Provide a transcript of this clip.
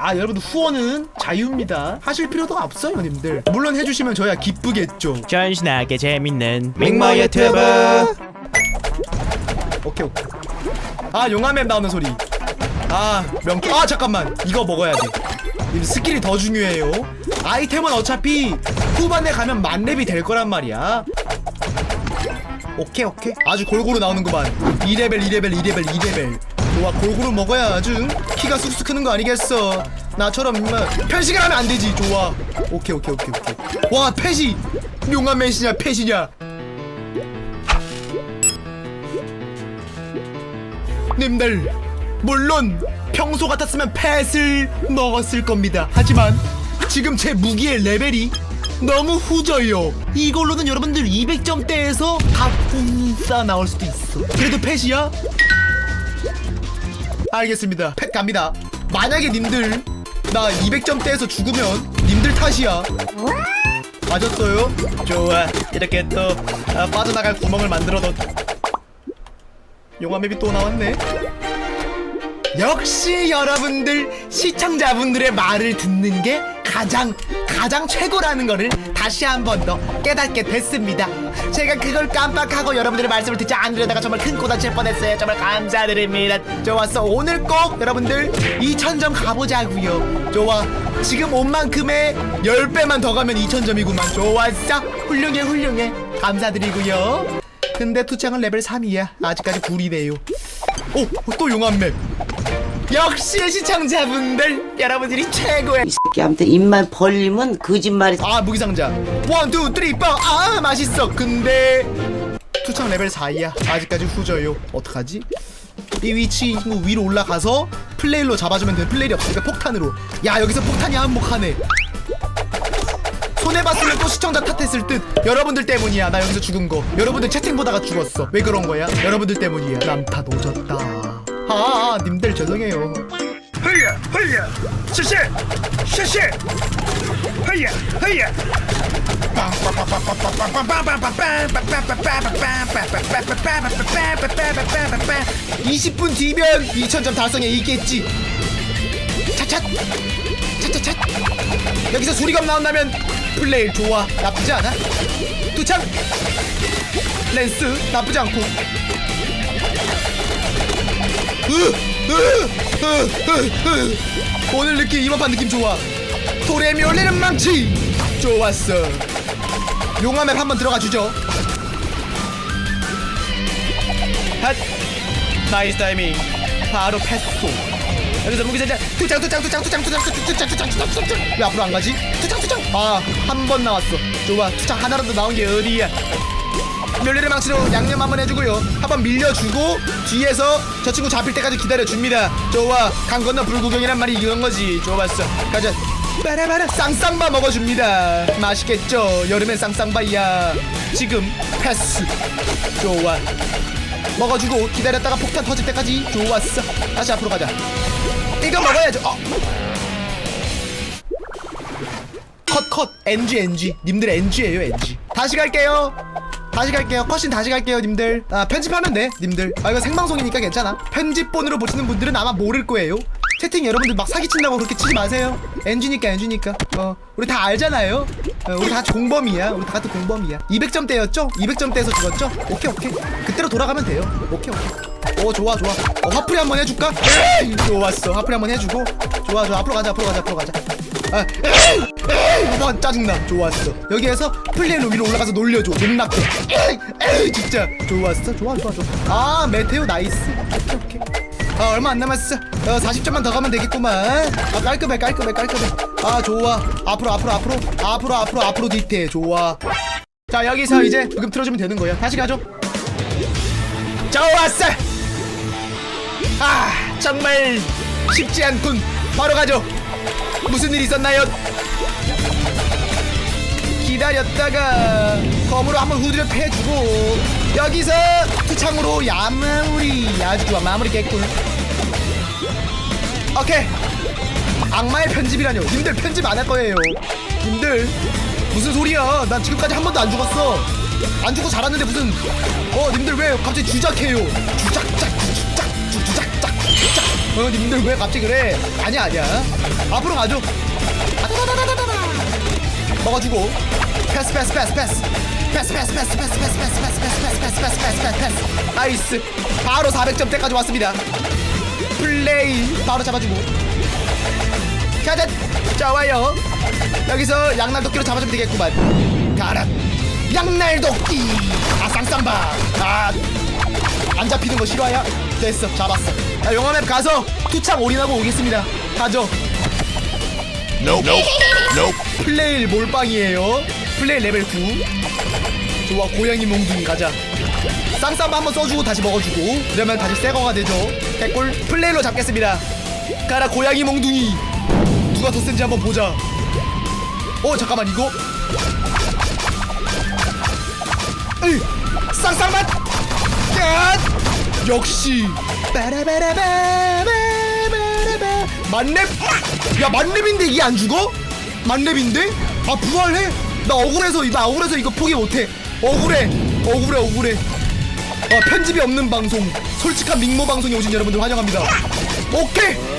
아 여러분들 후원은 자유입니다. 하실 필요도 없어요 님들. 물론 해주시면 저야 기쁘겠죠. 전신하게 재밌는 밍모 유튜브. 오케이 오케이. 아 용암맵 나오는 소리. 아 명품. 아 잠깐만. 이거 먹어야 돼. 이 스킬이 더 중요해요. 아이템은 어차피 후반에 가면 만렙이 될 거란 말이야. 오케이 오케이. 아주 골고루 나오는구만. 2레벨 2레벨 2레벨 2레벨 좋아 골고루 먹어야 아주 키가 쑥쑥 크는 거 아니겠어? 나처럼 임마 편식을 하면 안 되지 좋아. 오케이 오케이 오케이 오케이. 와 펫이 용암맨이냐 펫이냐? 님들 물론 평소 같았으면 펫을 먹었을 겁니다. 하지만 지금 제 무기의 레벨이 너무 후져요. 이걸로는 여러분들 200점대에서 각분싸 나올 수도 있어. 그래도 펫이야? 알겠습니다 펫 갑니다 만약에 님들 나 200점대에서 죽으면 님들 탓이야 맞았어요? 좋아 이렇게 또 아, 빠져나갈 구멍을 만들어뒀 용화맵이 또 나왔네. 역시 여러분들 시청자분들의 말을 듣는 게 가장 가장 최고라는 거를 다시 한 번 더 깨닫게 됐습니다. 제가 그걸 깜빡하고 여러분들의 말씀을 듣지 않으려다가 정말 큰 꼬다 칠 뻔했어요. 정말 감사드립니다. 좋았어. 오늘 꼭 여러분들 2000점 가보자고요. 좋아. 지금 온 만큼의 10배만 더 가면 2000점이구만. 좋았어. 훌륭해 훌륭해. 감사드리고요. 근데 투창은 레벨 3이야. 아직까지 불이네요. 오, 또 용암맵. 역시 시청자분들 여러분들이 최고의 이 새끼한테 입만 벌리면 거짓말이 아 무기상자. 원, 투, 쓰리, 포. 아 맛있어. 근데 투창 레벨 4이야. 아직까지 후져요. 어떡하지? 이 위치 뭐 위로 올라가서 플레일로 잡아주면 되는 플레일이 없으니까 폭탄으로. 야 여기서 폭탄이 한몫하네. 손해봤으면 또 시청자 탓했을 듯. 여러분들 때문이야. 나 여기서 죽은 거. 여러분들 채팅 보다가 죽었어. 왜 그런 거야? 여러분들 때문이야. 남 탓 오졌다. 아, 아 님들 죄송해요 허야 허야 쉐쉐 쉐쉐 허야 허야 20분 뒤면 2000점 달성에 있겠지. 차차 차차차 여기서 수리검 나온다면 플레이 좋아. 나쁘지 않아? 두창. 렌스 나쁘지 않고. 오늘 느낌 이번판 느낌 좋아 돌에 올리는 망치 좋았어 용암맵 한번 들어가 주죠 핫 나이스 타이밍 바로 패스 여기서 무기세자 투창 투창 투창 투창 투창 투창 투창 투창 투창 투창 왜 앞으로 안 가지? 투창 투창 아한 번 나왔어 좋아 투창 하나라도 나온 게 어디야 멸리를 망치로 양념 한번 해주고요. 한번 밀려주고 뒤에서 저 친구 잡힐 때까지 기다려줍니다. 좋아 강 건너 불구경이란 말이 이런 거지. 좋았어. 가자. 바라바라. 쌍쌍바 먹어줍니다. 맛있겠죠? 여름엔 쌍쌍바야. 지금 패스. 좋아 먹어주고 기다렸다가 폭탄 터질 때까지 좋았어. 다시 앞으로 가자. 이거 먹어야죠. 어. 컷컷. NG NG 님들 NG예요 NG 다시 갈게요 다시 갈게요. 컷신 다시 갈게요 님들. 아 편집하면 돼 님들. 아 이거 생방송이니까 괜찮아. 편집본으로 보시는 분들은 아마 모를 거예요. 채팅 여러분들 막 사기친다고 그렇게 치지 마세요. NG니까 NG니까. 어 우리 다 알잖아요. 어, 우리 다 공범이야. 우리 다 같은 공범이야. 200점대였죠? 200점대에서 죽었죠? 오케이 오케이. 그때로 돌아가면 돼요. 오케이 오케이. 오 좋아 좋아. 어, 화풀이 한번 해줄까? 에이, 좋았어. 화풀이 한번 해주고. 좋아 좋아. 앞으로 가자 앞으로 가자 앞으로 가자. 아, 에이, 에이, 와 짜증나. 좋았어. 여기에서 플레이로 위로 올라가서 놀려줘. 눈납게 에이, 에이 진짜. 좋았어. 좋아 좋아 좋아. 아 메테오 나이스. 오케이 오케이. 아 얼마 안 남았어. 어 40점만 더 가면 되겠구만. 아 깔끔해 깔끔해 깔끔해. 아 좋아. 앞으로 앞으로 앞으로. 앞으로 앞으로 앞으로 뒤태 좋아. 자 여기서 이제 부금 틀어주면 되는 거야 다시 가죠. 좋았어. 아 정말 쉽지 않군. 바로 가죠. 무슨 일 있었나요 기다렸다가 검으로 한번 후드려 패주고 여기서 투창으로 야마무리 아주 좋아 마무리 개꿀 오케이 악마의 편집이라뇨 님들 편집 안 할 거예요 님들 무슨 소리야 난 지금까지 한 번도 안 죽었어 안 죽고 잘았는데 무슨 어 님들 왜 갑자기 주작해요 주작작 주작작 주작작 자, 어, 님들 왜 갑자기 그래? 아니야 아니야. 앞으로 가죠. 아다다다다다다. 먹어주고 패스 패스 패스 패스 패스 패스 패스 패스 패스 패스 패스 패스 패스 패스 패스 패스 패스 패스 나이스 바로 400점대까지 왔습니다 플레이 바로 잡아주고 가자 좋아요 여기서 양날 도끼로 잡아주면 되겠구만 가라 양날 도끼 아 쌍쌍바 아안 잡히는 거 싫어야 됐어 잡았어 자 용암앱 가서 투창 올인하고 오겠습니다 가죠 플레일 몰빵이에요. 플레일 레벨 9 좋아 고양이 몽둥이 가자. 쌍쌈 한번 써주고 다시 먹어주고. 그러면 다시 새거가 되죠. 개꿀. 플레일로 잡겠습니다. 가라 고양이 몽둥이. 누가 더 센지 한번 보자. 어 잠깐만 이거? 으 쌍쌍맛 야! 역시. 빠라바라바바바바바 만렙? 야 만렙인데 이게 안 죽어? 만렙인데? 아 부활해? 나 억울해서 나 억울해서 이거 포기 못해. 억울해. 억울해 억울해. 아 편집이 없는 방송. 솔직한 밍모 방송에 오신 여러분들 환영합니다. 오케이